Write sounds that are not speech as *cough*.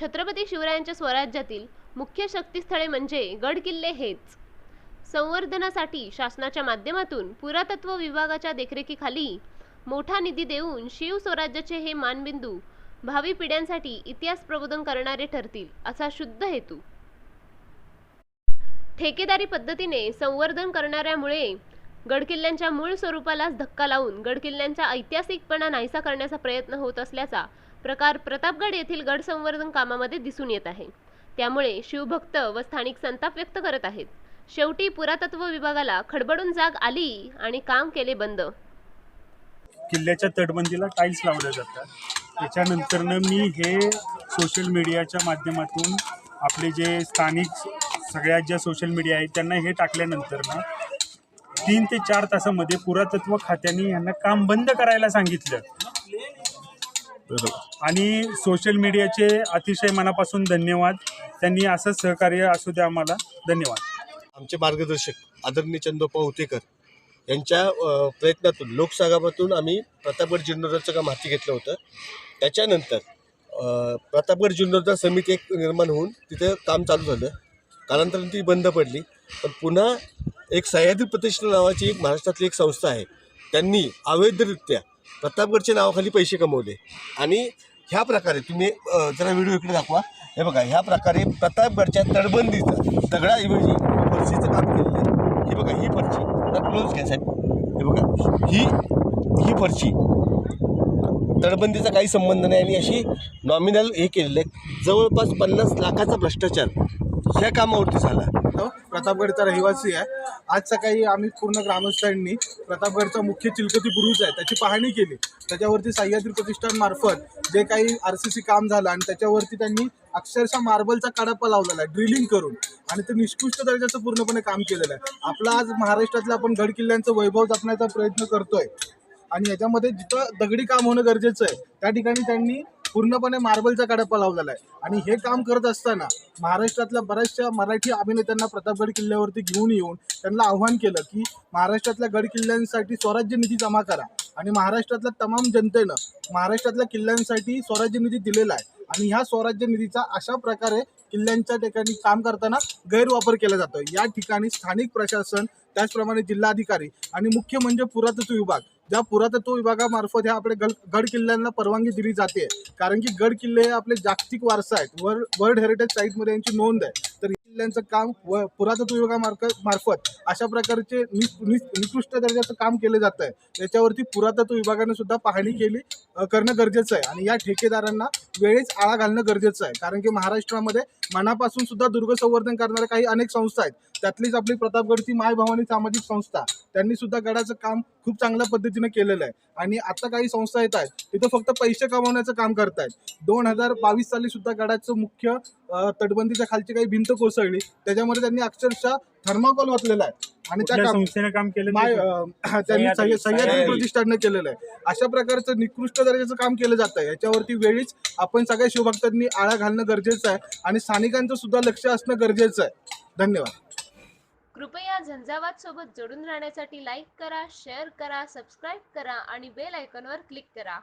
छत्रपती शिवरायांच्या स्वराज्यातील मुख्य शक्तीस्थळे म्हणजे गड किल्ले हेच. संवर्धनासाठी शासनाच्या माध्यमातून पुरातत्व विभागाच्या देखरेखीखाली मोठा निधी देऊन शिव स्वराज्याचे हे मानबिंदू भावी पिढ्यांसाठी इतिहास प्रबोधन करणारे ठरतील असा शुद्ध हेतू. ठेकेदारी पद्धतीने संवर्धन करणाऱ्यामुळे गडकिल्ल्यांच्या मूळ स्वरूपालाच धक्का लावून गडकिल्ल्यांचा ऐतिहासिकपणा नाहीसा करण्याचा प्रयत्न होत असल्याचा प्रकार प्रतापगड येथील गड संवर्धन कामामध्ये दिसून येत आहे. त्यामुळे शिवभक्त व स्थानिक संताप व्यक्त करत आहेत. शेवटी पुरातत्व विभागाला खडबडून जाग आली आणि काम केले बंद. किल्ल्याच्या तटबंदीला टाईल्स लावल्या जातात. त्याच्यानंतरनं मी हे सोशल मीडियाच्या माध्यमातून आपले जे स्थानिक सगळ्यात ज्या सोशल मीडिया आहेत त्यांना हे टाकल्यानंतर ना तीन ते चार तासामध्ये पुरातत्व खात्याने यांना काम बंद करायला सांगितलं. आणि सोशल मीडियाचे अतिशय मनापासून धन्यवाद. त्यांनी असं सहकार्य असू द्या आम्हाला. धन्यवाद. आमचे मार्गदर्शक आदरणीय चंदोपा उतेकर यांच्या प्रयत्नातून लोकसहभागातून आम्ही प्रतापगड जीर्णोद्धारचं काम हाती घेतलं होतं. त्याच्यानंतर प्रतापगड जीर्णोद्धार समिती एक निर्माण होऊन तिथं काम चालू झालं. कालांतराने ती बंद पडली. पण पुन्हा एक सह्याद्री प्रतिष्ठान नावाची एक महाराष्ट्रातली एक संस्था आहे. त्यांनी अवैधरित्या प्रतापगडच्या नावाखाली पैसे कमवले. आणि ह्या प्रकारे तुम्ही अ, जरा व्हिडिओ इकडे दाखवा. हे बघा ह्या प्रकारे प्रतापगडच्या तडबंदीचा दगडाऐवजी पर्सीचं काम केलेलं आहे. हे बघा ही पर्ची क्लोज घ्या साहेब. हे बघा ही ही पर्ची तटबंदीचा काही संबंध नाही आणि अशी नॉमिनल हे केलेलं आहे जवळपास पन्नास लाखाचा भ्रष्टाचार ह्या कामावरती झाला. प्रतापगडचा रहिवासी आहे. आज सकाळी आम्ही पूर्ण ग्रामस्थांनी प्रतापगडचा मुख्य चिलकती बुरुज आहे त्याची पाहणी केली. त्याच्यावरती सह्याद्री प्रतिष्ठानमार्फत जे काही आर सी सी काम झालं आणि त्याच्यावरती त्यांनी अक्षरशः मार्बलचा कडापा लावलेला आहे ड्रिलिंग करून. आणि ते निष्कृष्ट दर्जाचं पूर्णपणे काम केलेलं आहे. आपला आज महाराष्ट्रातलं आपण गड किल्ल्यांचं वैभव जपण्याचा प्रयत्न करतोय. आणि याच्यामध्ये जिथं दगडी काम होणं गरजेचं आहे त्या ठिकाणी त्यांनी पूर्णपणे मार्बलचा कडप्पा लावलेला आहे. आणि हे काम करत असताना महाराष्ट्रातल्या बऱ्याचशा मराठी अभिनेत्यांना प्रतापगड किल्ल्यावरती घेऊन येऊन त्यांना आव्हान केलं की महाराष्ट्रातल्या गड किल्ल्यांसाठी स्वराज्य निधी जमा करा. आणि महाराष्ट्रातल्या तमाम जनतेनं महाराष्ट्रातल्या किल्ल्यांसाठी स्वराज्य निधी दिलेला आहे. आणि ह्या स्वराज्य निधीचा अशा प्रकारे किल्ल्यांच्या ठिकाणी काम करताना गैरवापर केला जातो या ठिकाणी स्थानिक प्रशासन त्याचप्रमाणे जिल्हाधिकारी आणि मुख्य म्हणजे पुरातत्व विभाग ज्या पुरातत्व विभागामार्फत ह्या आपल्या गड गड किल्ल्यांना परवानगी दिली जाते. कारण की गड किल्ले हे आपले जागतिक वारसा आहेत. वर्ल्ड वर्ल्ड हेरिटेज साईटमध्ये यांची नोंद आहे. तर किल्ल्यांचं काम व पुरातत्व विभागामार्फत मार्फत अशा प्रकारचे नि निकृष्ट दर्जाचं काम केलं जात आहे त्याच्यावरती पुरातत्व विभागाने सुद्धा पाहणी केली करणं गरजेचं आहे. आणि या ठेकेदारांना वेळेच आळा घालणं गरजेचं आहे. कारण की महाराष्ट्रामध्ये मनापासून सुद्धा दुर्ग संवर्धन करणाऱ्या काही अनेक संस्था आहेत. त्यातलीच आपली प्रतापगडची माय भवानी सामाजिक संस्था त्यांनी सुद्धा गडाचं काम खूप चांगल्या पद्धतीने केलेलं आहे. आणि आता काही संस्था येत आहेत तिथं फक्त पैसे कमावण्याचं काम करतायत. दोन हजार बावीस साली सुद्धा गडाचं मुख्य तटबंदीच्या खालची काही भिंत कोसळली. त्याच्यामध्ये त्यांनी अक्षरशः थर्माकोल वाचलेला आहे. आणि त्या काम संस्थेने काम केलं माय ते? अ, *clears throat* त्यांनी सह्या- सह्याद्री- सह्याद्री. सह्याद्री. प्रतिष्ठाननं केलेलं आहे. अशा प्रकारचं निकृष्ट दर्जाचं काम केलं जातं याच्यावरती वेळीच आपण सगळ्या शिवभक्तांनी आळा घालणं गरजेचं आहे आणि स्थानिकांचं सुद्धा लक्ष असणं गरजेचं आहे. धन्यवाद. कृपया झंझावात सोबत जोडून राहण्यासाठी लाईक करा शेअर करा सबस्क्राईब करा आणि बेल आयकॉनवर क्लिक करा.